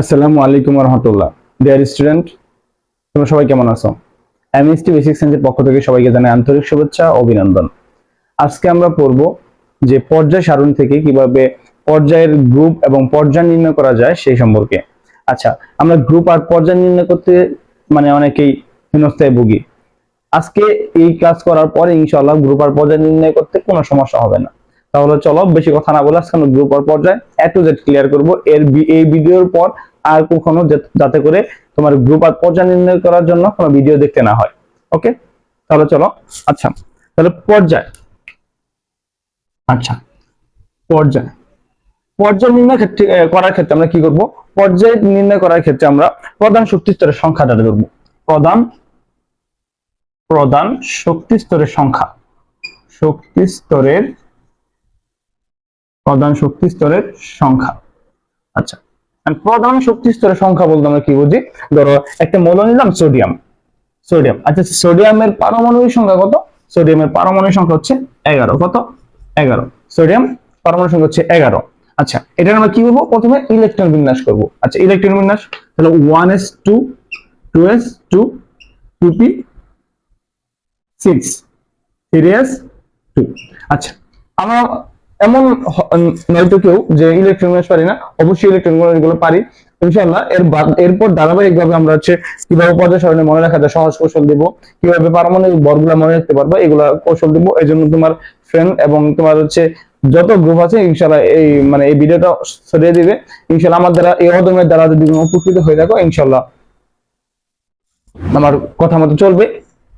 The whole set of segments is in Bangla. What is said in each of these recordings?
আসসালামু আলাইকুম রহমতুল্লাহ ডিয়ার স্টুডেন্ট তোমরা সবাই কেমন আছো? এমএসটি বেসিক সায়েন্সের পক্ষ থেকে সবাইকে জানাই আন্তরিক শুভেচ্ছা অভিনন্দন। আজকে আমরা পড়ব যে পর্যায় সারণী থেকে কীভাবে পর্যায়ের গ্রুপ এবং পর্যায় নির্ণয় করা যায় সেই সম্পর্কে। আচ্ছা আমরা গ্রুপ আর পর্যায় নির্ণয় করতে মানে অনেকেই হেনস্থায় ভুগি। আজকে এই ক্লাস করার পরে ইনশাআল্লাহ গ্রুপ আর পর্যায় নির্ণয় করতে কোনো সমস্যা হবে না। তাহলে চলো, বেশি কথা না বলে আজকে আমরা গ্রুপ আর পর্যায় এ টু জেড ক্লিয়ার করব। এর এই ভিডিওর পর আর কখনো যাতে করে তোমার গ্রুপ আর পর্যায় নির্ণয় করার জন্য কোনো ভিডিও দেখতে না হয়। ওকে তাহলে চলো আচ্ছা। তাহলে পর্যায়। আচ্ছা। পর্যায়। পর্যায় নির্ণয় ক্ষেত্রে করার ক্ষেত্রে আমরা কি করব? পর্যায় নির্ণয় করার ক্ষেত্রে আমরা প্রধান শক্তি স্তরের সংখ্যাটা ধরব প্রধান প্রধান শক্তি স্তরের সংখ্যা। শক্তি স্তরের, প্রধান শক্তি স্তরের সংখ্যা। আচ্ছা। প্রধান শক্তি স্তরের সংখ্যা বলতে আমরা কি বুঝি? ধরো, একটা মৌল নিলাম সোডিয়াম। সোডিয়াম। আচ্ছা সোডিয়ামের পারমাণবিক সংখ্যা কত? সোডিয়ামের পারমাণবিক সংখ্যা হচ্ছে এগারো। কত? এগারো। সোডিয়াম পারমাণবিক সংখ্যা হচ্ছে এগারো। আচ্ছা এটা আমরা কি করব? প্রথমে ইলেকট্রন বিন্যাস করব। আচ্ছা ইলেকট্রন বিন্যাস, তাহলে one S two two S two two P, six, three S two. আচ্ছা আমরা এমন নয়তো কেউ যে ইলেকট্রন বিন্যাস পারি না, অবশ্যই ইলেকট্রনগুলো পারি। ইনশাআল্লাহ, এর এরপর ধারাবাহিকভাবে আমরা হচ্ছে কীভাবে পর্যায় সারণী মনে রাখা যায়, সহজ কৌশল দিব, কীভাবে পারমাণবিক বরগুলা মনে রাখতে পারবা, এগুলা কৌশল দিব। এই জন্য তোমার ফ্রেন্ড এবং তোমার হচ্ছে যত গ্রুপ আছে, ইনশাআল্লাহ এই মানে এই ভিডিওটা ছড়িয়ে দিবে। ইনশাআল্লাহ আমার দ্বারা, এই অদমের দ্বারা যদি উপকৃত হয়ে থাকো, ইনশাআল্লাহ আমার কথা মতো চলবে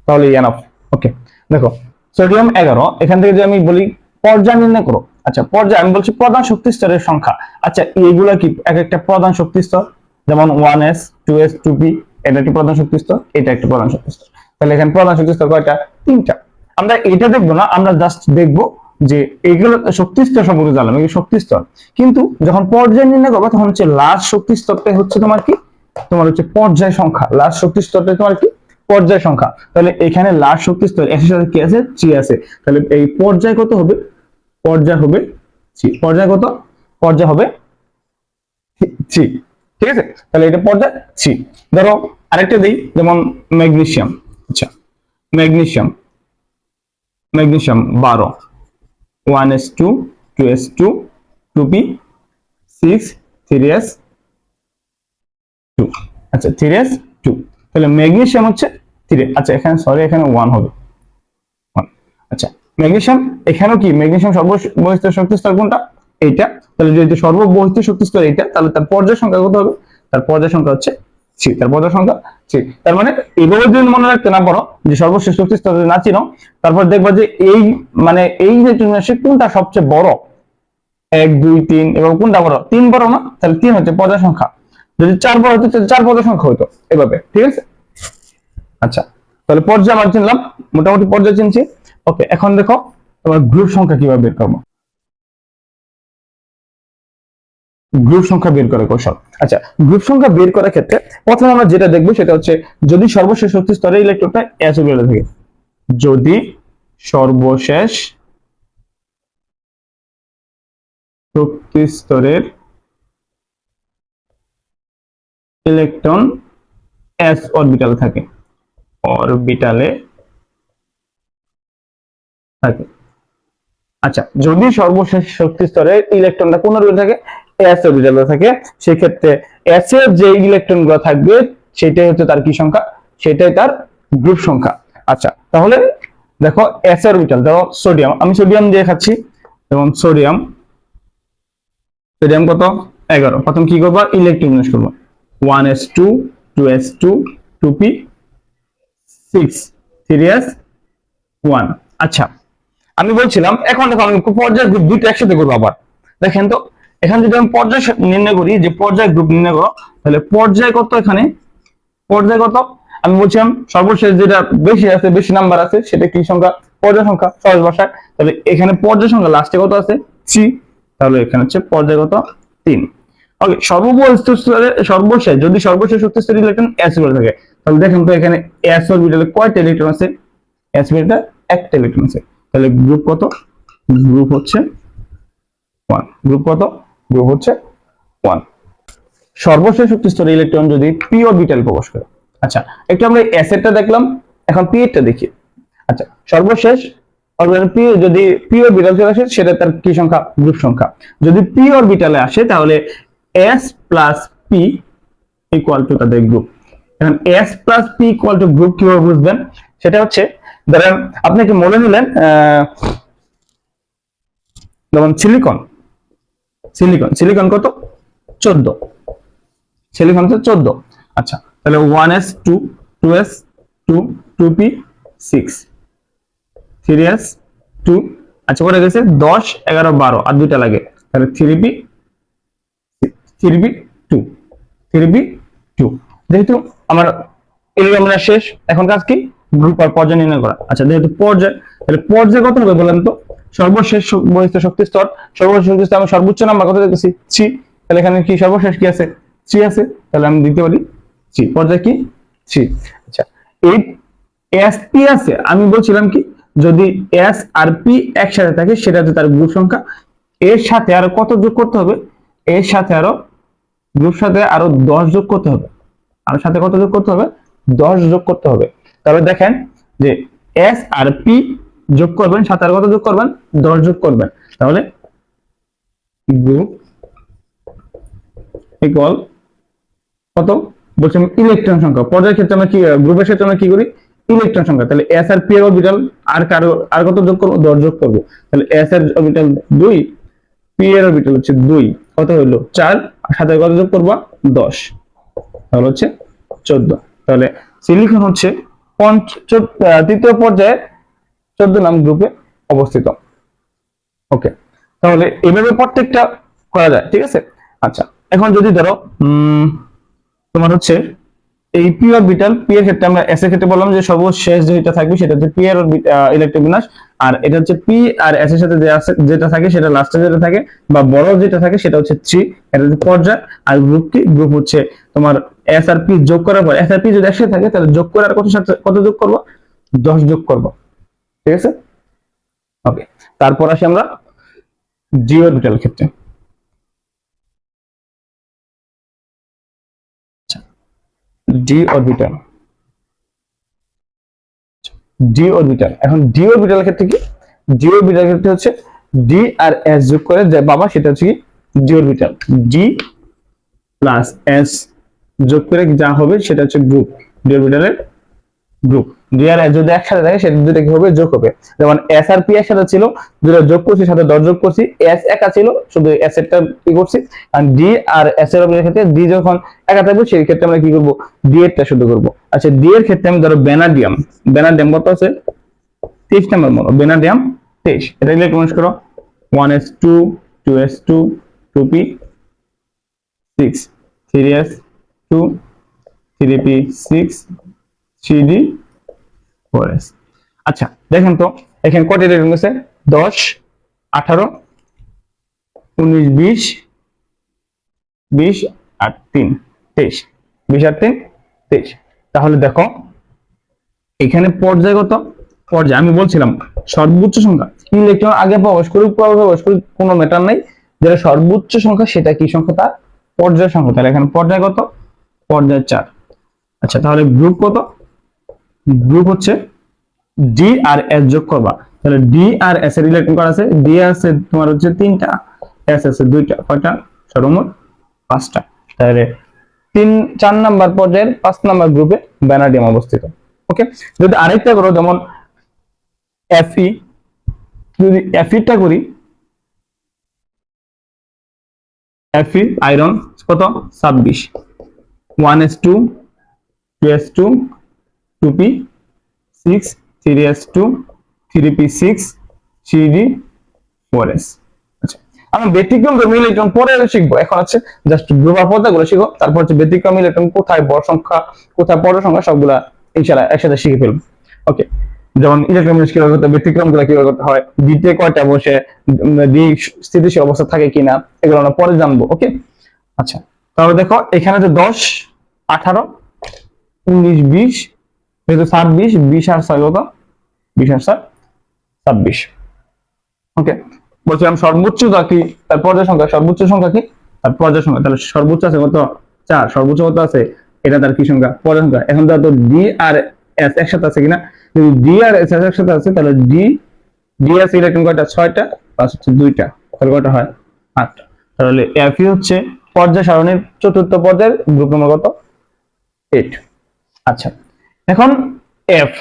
তাহলে এনাফ ওকে দেখো সোডিয়াম এগারো, এখান থেকে যে আমি বলি পর্যায় নির্ণয় করো। আচ্ছা পর্যায়, আমি বলছি প্রধান শক্তি স্তরের সংখ্যা। আচ্ছা এইগুলা কি? এক একটা প্রধান শক্তি স্তর, যেমন one S two S two P এটা একটি প্রধান শক্তি স্তর, এটা একটা প্রধান শক্তি স্তর। তাহলে এখানে প্রধান শক্তি স্তর কয়টা? তিনটা। আমরা এটা দেখব না, আমরা জাস্ট দেখব যে এগুলো শক্তি স্তর সম্পর্কে জানলাম, এগুলো শক্তি স্তর। কিন্তু যখন পর্যায় নির্ণয় করব, তখন হচ্ছে লাস্ট শক্তি স্তরটাই হচ্ছে তোমার কি? তোমার হচ্ছে পর্যায় সংখ্যা। লাস্ট শক্তি স্তরটা তোমার কি? পর্যায় সংখ্যা। তাহলে এখানে লাস্ট শক্তি স্তর এর সাথে কি আছে? চি আছে। তাহলে এই পর্যায় কত হবে? পর্যায় হবে চি পর্যায় কত? পর্যায় হবে চি ঠিক আছে? তাহলে এটা পর্যায় চি ধরো আরেকটা দেই, যেমন ম্যাগনেসিয়াম আচ্ছা ম্যাগনেসিয়াম ম্যাগনেসিয়াম বারো। One S two two S two two P six three S two আচ্ছা থ্রি এস টু তাহলে ম্যাগনেসিয়াম হচ্ছে থ্রি আচ্ছা এখানে সরি এখানে ওয়ান হবে। আচ্ছা ম্যাগনেসিয়াম এখানেও কি? ম্যাগনেসিয়াম সর্ববহিষ্ঠ শক্তি স্তর কোনটা? এইটা। তাহলে যদি সর্ববহিষ্ঠ শক্তি স্তর এইটা, তাহলে তার পর্যায় সংখ্যা কত হবে? তার পর্যায় সংখ্যা হচ্ছে সি তার পর্যায় সংখ্যা তার মানে যদি মনে রাখতে না পারো যে সর্বশেষ শক্তি স্তর না চিনো, তারপর দেখবা যে এই মানে এই যে কোনটা সবচেয়ে বড়? এক, দুই, তিন এবং কোনটা বড়? তিন বড় না? তাহলে তিন হচ্ছে পর্যায় সংখ্যা। যদি চার বড় হতো চার পর্যায় সংখ্যা হতো। এভাবে, ঠিক আছে? আচ্ছা তাহলে পর্যায় আমরা চিনলাম, মোটামুটি পর্যায় চিনছি। ওকে এখন দেখো তোমার গ্রুপ সংখ্যা কীভাবে বের করব। গ্রুপ সংখ্যা বের করার কৌশল। আচ্ছা গ্রুপ সংখ্যা বের করার ক্ষেত্রে প্রথমে আমরা যেটা দেখব সেটা হচ্ছে, যদি সর্বশেষ শক্তি স্তরে ইলেকট্রনটা অরবিটালে থাকে, যদি সর্বশেষ শক্তি স্তরের ইলেকট্রন এস অরবিটালে থাকে। অরবিটালে থাকে। আচ্ছা যদি সর্বশেষ শক্তি স্তরে ইলেকট্রনটা কোন অরবিটালে থাকে এস অরবিটালে থাকে, সেক্ষেত্রে এস এর যে ইলেকট্রনগুলো থাকবে, সেটাই হচ্ছে তার কি সংখ্যা? সেটাই তার গ্রুপ সংখ্যা। আচ্ছা তাহলে দেখো এস অরবিটাল ধরো সোডিয়াম আমি সোডিয়াম দিয়ে খাচ্ছি যেমন সোডিয়াম সোডিয়াম কত? এগারো। প্রথম কি করব? ইলেকট্রন বিন্যাস করব। One S two two S two two P three one আচ্ছা আমি বলছিলাম, এখন দেখো আমি পর্যায় গ্রুপ দুইটা একসাথে করব আবার। দেখেন তো, এখানে যদি আমি পর্যায় নির্ণয় করি, যে পর্যায় গ্রুপ নির্ণয় করো, তাহলে পর্যায় কত এখানে? পর্যায় কত? আমি বলছিলাম, সর্বশেষ যেটা বেশি আছে, বেশি নাম্বার আছে, সেটা কি সংখ্যা? পর্যায় সংখ্যা, সহজ ভাষায়। তাহলে এখানে পর্যায় সংখ্যা লাস্টে কত আছে? সি তাহলে এখানে হচ্ছে পর্যায় কত? তিন। ওকে সর্বশেষ, যদি সর্বশেষ স্তরে ইলেকট্রন এস থাকে তাহলে দেখেন তো এখানে এস অরবিটালে কয়টা ইলেকট্রন আছে? এস অরবিটালে একটা ইলেকট্রন আছে। তাহলে গ্রুপ কত? গ্রুপ হচ্ছে ওয়ান গ্রুপ কত? গ্রুপ হচ্ছে ওয়ান সর্বশেষ শক্তি স্তরে ইলেকট্রন যদি পি অরবিটাল প্রবেশ করে। আচ্ছা একটু আমরা অ্যাসেটটা দেখলাম, এখন পি এরটা দেখি। আচ্ছা সর্বশেষ অরবিটাল পি যদি পি অরবিটাল চলে আসে, সেটা তার কি সংখ্যা? গ্রুপ সংখ্যা। যদি পি অরবিটালে আসে, তাহলে S plus P equal to তাদের গ্রুপ এখন S plus P equal to group কীভাবে বুঝবেন? সেটা হচ্ছে, ধরেন আপনি কি মনে নিলেন যেমন সিলিকন সিলিকন সিলিকন কত? চোদ্দ। সিলিকন হচ্ছে চোদ্দ। আচ্ছা তাহলে one S two two S two two P six three S two আচ্ছা পরে গেছে? দশ, এগারো, বারো, আর দুইটা লাগে। তাহলে three P three B two three B two যেহেতু আমার এলিমেন্ট শেষ। এখন কাজ কি? গ্রুপ আর পর্যায় নির্ণয় করা। আচ্ছা যেহেতু পর্যায়, তাহলে পর্যায় কত হবে বলেন তো? সর্বশেষ বহিস্থ শক্তি স্তর। সর্বশেষ শক্তি স্তর আমি সর্বোচ্চ নাম্বার কত দেখতেছি থ্রি তাহলে এখানে কি সর্বশেষ কি আছে? থ্রি আছে। তাহলে আমি দিতে পারি থ্রি পর্যায় কি? থ্রি আচ্ছা এই এস পি আছে। আমি বলছিলাম কি, যদি এস আর পি একসাথে থাকে, সেটা হচ্ছে তার গ্রুপ সংখ্যা। এর সাথে আরও কত যোগ করতে হবে? এর সাথে আরও গ্রুপ সাথে আরও দশ যোগ করতে হবে। আর সাথে কত যোগ করতে হবে? দশ যোগ করতে হবে। তাহলে দেখেন যে এস আর পি যোগ করবেন, সাথে আর কত যোগ করবেন? দশ যোগ করবেন। তাহলে গ্রুপ ইকুয়াল কত? বলছিলাম ইলেকট্রন সংখ্যা। পর্যায়ের ক্ষেত্রে আমরা কি, গ্রুপের ক্ষেত্রে আমরা কি করি? ইলেকট্রন সংখ্যা। তাহলে এস আর পি এর অরবিটাল আর কারও, আর কত যোগ করব? দশ যোগ করব। তাহলে এস এর অরবিটাল দুই পি এর অরবিটাল হচ্ছে দুই। কত হলো? চার। আর সাথে কত যোগ করব? দশ। তাহলে হচ্ছে চোদ্দ। তাহলে সিলিকন হচ্ছে পঞ্চ তৃতীয় পর্যায়ে চোদ্দ নাম গ্রুপে অবস্থিত। ওকে তাহলে এভাবে প্রত্যেকটা করা যায়, ঠিক আছে? আচ্ছা এখন যদি ধরো তোমার হচ্ছে এই পি অরবিটাল পি এর ক্ষেত্রে আমরা এস এর ক্ষেত্রে বললাম যে সর্বশেষ যেটা থাকবে সেটা হচ্ছে পি এর ইলেকট্রন বিন্যাস। আর এটা হচ্ছে পি আর এস এর সাথে যেটা থাকে সেটা লাস্টে যেটা থাকে বা বড় যেটা থাকে সেটা হচ্ছে থ্রি এটা হচ্ছে পর্যায়। আর গ্রুপ কি গ্রুপ হচ্ছে তোমার এস আর পি যোগ করার পর এস আর পি যদি একসাথে থাকে, তাহলে যোগ করে আর কত সাথে, কত যোগ করব? দশ যোগ করব। ঠিক আছে? ওকে তারপর আসি আমরা জি অরবিটাল ক্ষেত্রে। ডি অরবিটাল ডি অরবিটাল এখন ডি অরবিটাল ক্ষেত্রে কি? ডি অরবিটাল ক্ষেত্রে হচ্ছে ডি আর এস যোগ করে যে বাবা, সেটা হচ্ছে কি? D orbital D plus S যোগ করে যা হবে সেটা হচ্ছে গ্রুপ ডি অরবিটালের গ্রুপ ডি আর যদি একসাথে থাকে সেটা দুটো কি হবে? যোগ হবে। যেমন এস আর পি একসাথে ছিল দুটো যোগ করছি, সাথে দশ যোগ করছি। এস একা ছিল, শুধু এস এরটা কি করছি। আর ডি আর এস এর ক্ষেত্রে ডি যখন একা থাকবে, সেই ক্ষেত্রে আমরা কি করব? ডি এরটা শুধু করব। আচ্ছা ডি এর ক্ষেত্রে আমি ধরো বেনাডিয়াম বেনাডিয়াম কত আছে? তেইশ নম্বর মনে বেনাডিয়াম তেইশ। এটা ইলেকট্রন করো one S two two S two two P six three S two three P six three D আচ্ছা দেখেন তো, এখানে কত ইলেকট্রন আছে দশ, আঠারো, উনিশ, বিশ বিশ আর তিন, তেইশ। বিশ আর তিন, তেইশ। তাহলে দেখো, এখানে পর্যায়গত পর্যায়, আমি বলছিলাম, সর্বোচ্চ সংখ্যা। ইলেকট্রন আগে প্রবেশ করুক, পরে প্রবেশ করুক, কোনো ম্যাটার নাই। যেটা সর্বোচ্চ সংখ্যা, সেটা কি সংখ্যা? তার পর্যায় সংখ্যা। তাহলে এখানে পর্যায় কত? পর্যায় চার। আচ্ছা তাহলে গ্রুপ কত? গ্রুপ হচ্ছে ডি আর এস যোগ করবা। তাহলে ডি আর এস এর রিলেশন করা আছে। ডি আছে তোমার হচ্ছে তিনটা। এস আছে দুইটা, কয়টা? সর্বমোট পাঁচটা। তাহলে তিন, চার নাম্বার পর্যায়ের পাঁচ নাম্বার গ্রুপে ব্যানাডিয়াম অবস্থিত। ওকে যদি আরেকটা করো, যেমন এফই যদি এফিটা করি এফি আয়রন কত? ছাব্বিশ। One S two two S two two P six three S two three P six three D four S আচ্ছা আমরা ব্যতিক্রম ধর্মী ইলেকট্রন পরে শিখব। এখন হচ্ছে জাস্ট গ্রুপার পর্দাগুলো শিখো, তারপর হচ্ছে ব্যতিক্রম ইলেকট্রন কোথায় বড় সংখ্যা, কোথায় বড় সংখ্যা, সবগুলা ইনশাআল্লাহ একসাথে শিখে ফেলব। ওকে যেমন ইলেকট্রন কীভাবে করতে ব্যতিক্রমগুলা কীভাবে করতে হয় দিতে কয়টা বসে ডি স্থিতিশীল অবস্থা থাকে কিনা, এগুলো আমরা পরে জানব ওকে আচ্ছা তাহলে দেখো, এখানে যে দশ, আঠারো, উনিশ, বিশ যেহেতু ছাব্বিশ, বিশ আর কত? বিশ আর ছাব্বিশ। ওকে বলছিলাম কি? তার পর্যায় সংখ্যা, সর্বোচ্চ সংখ্যা কি? তার পর্যায় সংখ্যা, তাহলে সর্বোচ্চ আছে কত? চার। সর্বোচ্চ কত আছে? এটা তার কি সংখ্যা? পরের সংখ্যা। এখন তো ডি আর এস একসাথে আছে কিনা? যদি ডি আর এস একসাথে আছে, তাহলে ডি ডি কয়টা? ছয়টা প্লাস হচ্ছে দুইটা। তাহলে কয়টা হয়? আটটা তাহলে এফই হচ্ছে পর্যায় সারণীর চতুর্থ পর্যায়ের গ্রুপ নম্বর কত? এইট আচ্ছা। এখন এফ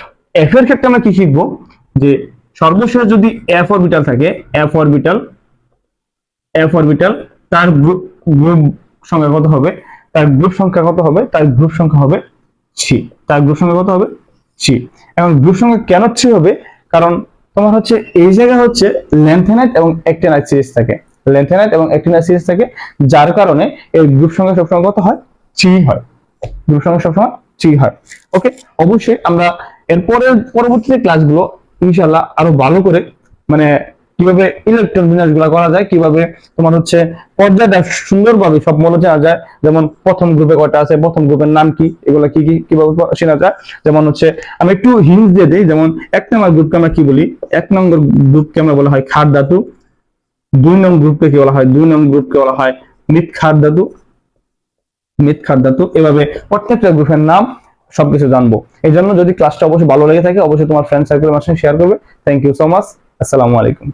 এফ এর ক্ষেত্রে আমরা কি শিখব? যে সর্বশেষ যদি এফ অরবিটাল থাকে এফ অরবিটাল এফ অরবিটাল তার গ্রুপ গ্রুপ সংখ্যা কত হবে? তার গ্রুপ সংখ্যা কত হবে? তার গ্রুপ সংখ্যা হবে থ্রি তার গ্রুপ সংখ্যা কত হবে? থ্রি এখন গ্রুপ সংখ্যা কেন থ্রি হবে? কারণ তোমার হচ্ছে এই জায়গায় হচ্ছে লেন্থেনাইট এবং অ্যাক্টিনাইট সিরিজ থাকে। লেন্থেনাইট এবং অ্যাক্টিনাইট সিরিজ থাকে, যার কারণে এই গ্রুপ সংখ্যা সবসময় কত হয়? থ্রি হয়। গ্রুপ সংখ্যা সবসময় থ্রি হয়। ওকে অবশ্যই আমরা এরপরে পরবর্তী ক্লাসগুলো ইনশাল্লাহ আরও ভালো করে মানে কীভাবে ইলেকট্রন বিন্যাসগুলা করা যায়, কীভাবে তোমার হচ্ছে পর্যায়টা সুন্দরভাবে সব মনে জানা যায়। যেমন প্রথম গ্রুপে কয়টা আছে, প্রথম গ্রুপের নাম কি, এগুলো কি কি, কীভাবে চেনা যায়। যেমন হচ্ছে আমি একটু হিন্স দিয়ে দিই, যেমন এক নম্বর গ্রুপকে আমরা কি বলি? এক নম্বর গ্রুপকে আমরা বলা হয় খাদ ধাতু, দুই নম্বর গ্রুপকে কি বলা হয়? দুই নম্বর গ্রুপকে বলা হয় মৃৎ খাদ ধাতু মৃৎ খাদ্যাতু, এভাবে প্রত্যেকটা গ্রুপের নাম সবকিছু জানব। এই জন্য যদি ক্লাসটা অবশ্যই ভালো লেগে থাকে, অবশ্যই তোমার ফ্রেন্ড সার্কেলের মাঝে শেয়ার করবে। থ্যাংক ইউ সো মাচ আসসালামু আলাইকুম।